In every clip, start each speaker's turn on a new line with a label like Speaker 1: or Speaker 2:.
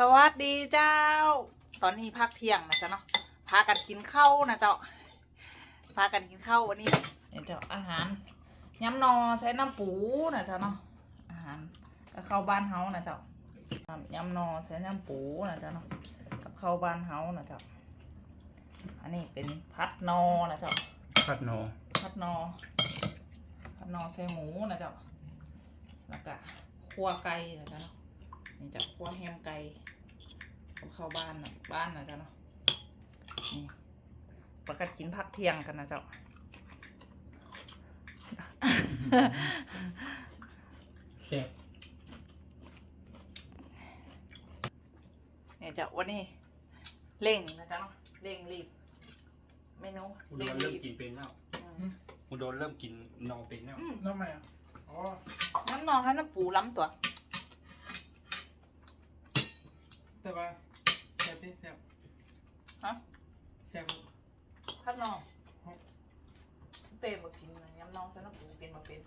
Speaker 1: สวัสดีเจ้า ตอนนี้พักเที่ยงนะจ๊ะเนาะ พากันกินข้าวนะเจ้า พากันกินข้าววันนี้เนี่ยเจ้าอาหารยำนอใช้น้ำปูนะเจ้าเนาะ อาหารกับข้าวบ้านเฮานะเจ้ายำนอใช้น้ำปูนะเจ้าเนาะ กับข้าวบ้านเฮานะเจ้า อันนี้เป็นพัดนอนะเจ้า
Speaker 2: ผัดโน
Speaker 1: พัดนอ พัดนอใส่หมูนะเจ้า แล้วก็คั่วไก่นะจ๊ะเนาะ นี่จะคั่วแฮมไก่กับข้าวบ้านนะบ้านนะจ๊ะเนาะนี่ประกันกินพักเที่ยงกันนะเจ้า
Speaker 2: แซ่บ
Speaker 1: เนี่ยเจ้าวันนี้เร่งนะจ๊ะเนาะเร่งรีบเมนู
Speaker 2: อุด
Speaker 1: เร่ง
Speaker 2: รเริ่ม
Speaker 1: รีบ
Speaker 2: กินเป็นแล้ว
Speaker 1: อืม
Speaker 2: อุดรเริ่มกินนอเป็นแล้ว
Speaker 1: อืม
Speaker 3: ทำไมอะอ๋อ
Speaker 1: น้ำนองให้น้ำปูล้ำตัว
Speaker 3: แต่ว่าแซ่บพี่แซ่บ
Speaker 1: ฮะ
Speaker 3: แซ่บ
Speaker 1: พัดนองเป้มากินนะยำนองใส่น้ำปูกินมาเป็น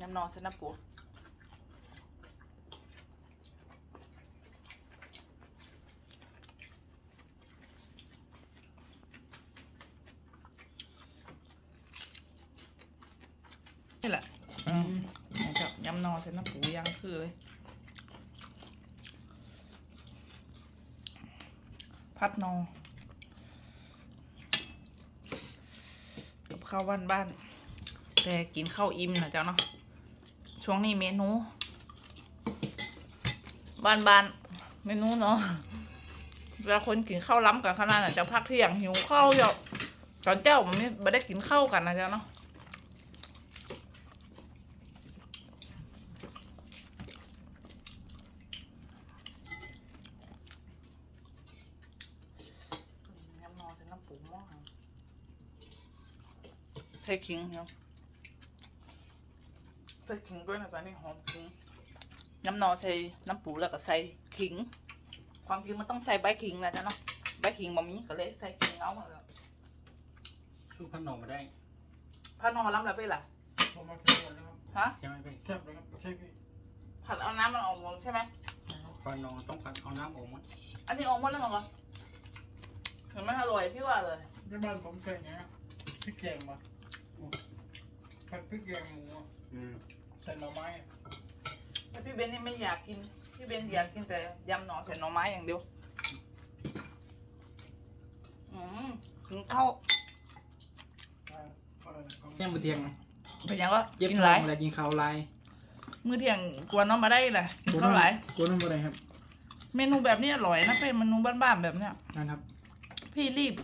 Speaker 1: ยำนองใส่น้ำปูนี่แหละอืมนี่จะยำนองใส่น้ำปูยังคือเลย พัดนองกับข้าวบ้านบ้าน แต่กินข้าวอิ่มนะเจ้าเนาะช่วงนี้เมนู บ้านบ้านเมนูเนาะเวลาคนกินข้าวล้ำกันขนาดน่ะจะพักเที่ยงหิวข้าวเยอะตอนเจ้ามันไม่ได้กินข้าวกันนะเจ้าเนาะยำนอใส่น้ำปูหม้อหัง ใส่ขิงเนาะใส่ขิงด้วยนะจ๊ะนี่หอมขิงยำนอใส่น้ำปูแล้วก็ใส่ขิง ความจริงมันต้องใส่ใบขิงนะจ๊ะเนาะใบขิงบะมีก็เลยใส่ขิงเอามาแล้ว
Speaker 2: สู้พัดนอมาได้
Speaker 1: ผ้านอนล้ำแล้วไปล่ะ
Speaker 3: ผมมาแซ่บหมดแล้วครับ
Speaker 1: ฮะ
Speaker 2: ใช่ไหมพี่
Speaker 3: แซ่บเลยครับใช่พี่
Speaker 1: ผัดเอาน้ำมันออกหมดใช่ไหม
Speaker 2: พัดนอต้องผัดเอาน้ำออกหมด
Speaker 1: อันนี้ออกหมดแล้วเหรอเห็นไหมอร่อยพี่ว่าเลย
Speaker 3: ที่บ้านผมใส่เนี้ยพริกแกงมา ผัดพริกแกงหมูอะ
Speaker 2: อืม
Speaker 3: ใส่หน่อไม้อะ
Speaker 1: แต่พี่เบนนี่ไม่อยากกิน พี่เบนอยากกินแต่ยำหน่อใส่หน่อไม้อย่างเดียว อืมกินข้าว
Speaker 3: อ่าอะไรนะของ
Speaker 4: ยังมือเที่ยง
Speaker 1: เป็นยังก็
Speaker 4: เย็บ
Speaker 1: กิน
Speaker 4: ท
Speaker 1: ห
Speaker 4: อ
Speaker 1: ลางย
Speaker 4: เวลากินข้าวลาย
Speaker 1: มื้อเที่ยงกวนน้องมาได้แหละกินข้าวหลาย
Speaker 4: กวนน้ำอะไรครับ
Speaker 1: เมนูแบบนี้อร่อยนะเป็นเมนูบ้านๆแบบเนี้ย
Speaker 4: นะครับ
Speaker 1: พี่รีบ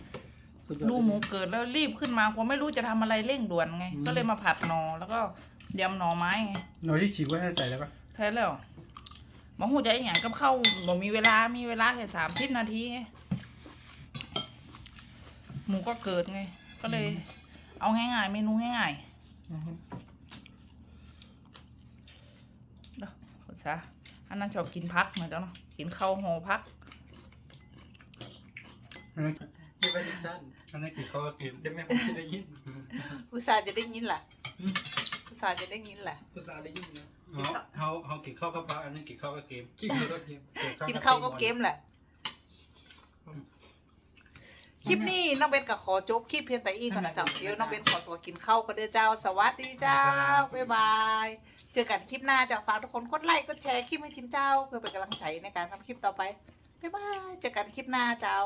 Speaker 4: สุดยอด
Speaker 1: ดูหมูเกิดแล้วรีบขึ้นมาผมไม่รู้จะทำอะไรเร่งด่วนไงก็เลยมาผัดหนอแล้วก็ยำหน่อไม้ไง
Speaker 2: หน่อที่ฉีกไว้ให้ใส่แล้วปะ
Speaker 1: ใช่แล้วหมอหูจะอหย่างกับข้าวบ่มีเวลามีเวลาแค่สามสิบนาทีไงหมูก็เกิดไง ก็เลย เอาง่ายๆเมนูง่าย
Speaker 4: นะครับ
Speaker 1: ๆเด้อคุณซะอันนั้นชอบกินพักเหมือนกันเนาะกินข้าวห่อพัก
Speaker 2: อันนั้น
Speaker 3: เก็บ ไว้ที่สั้น
Speaker 2: อันนั้นกินข้าวก็กิน
Speaker 3: เดี๋ยวแม่ผมจะได้ยิน
Speaker 1: อุตส่าห์จะได้ยินแหละอุตส่าห์จะได้ยินแหละ
Speaker 3: ภาษาได้ยินนะ
Speaker 2: เขาเขาเขากินข้าวกับปลาอันนั้นกินข้าวกับเกม
Speaker 3: ขี้เกียจก็เกม
Speaker 1: กินข้าวก็เกมแหละ คลิปนี้น้องเบนก็ขอจบคลิปเพียงแต่อีก่อนนะเจ้าเดี๋ยวน้องเบนขอตัวกินข้าวก็เด้อเจ้า สวัสดีเจ้า บ๊ายบาย เจอกันคลิปหน้าเจ้าฝากทุกคนกดไลค์กดแชร์คลิปให้ทีมเจ้า เพื่อเป็นกำลังใจในการทำคลิปต่อไป บ๊ายบาย เจอกันคลิปหน้าเจ้า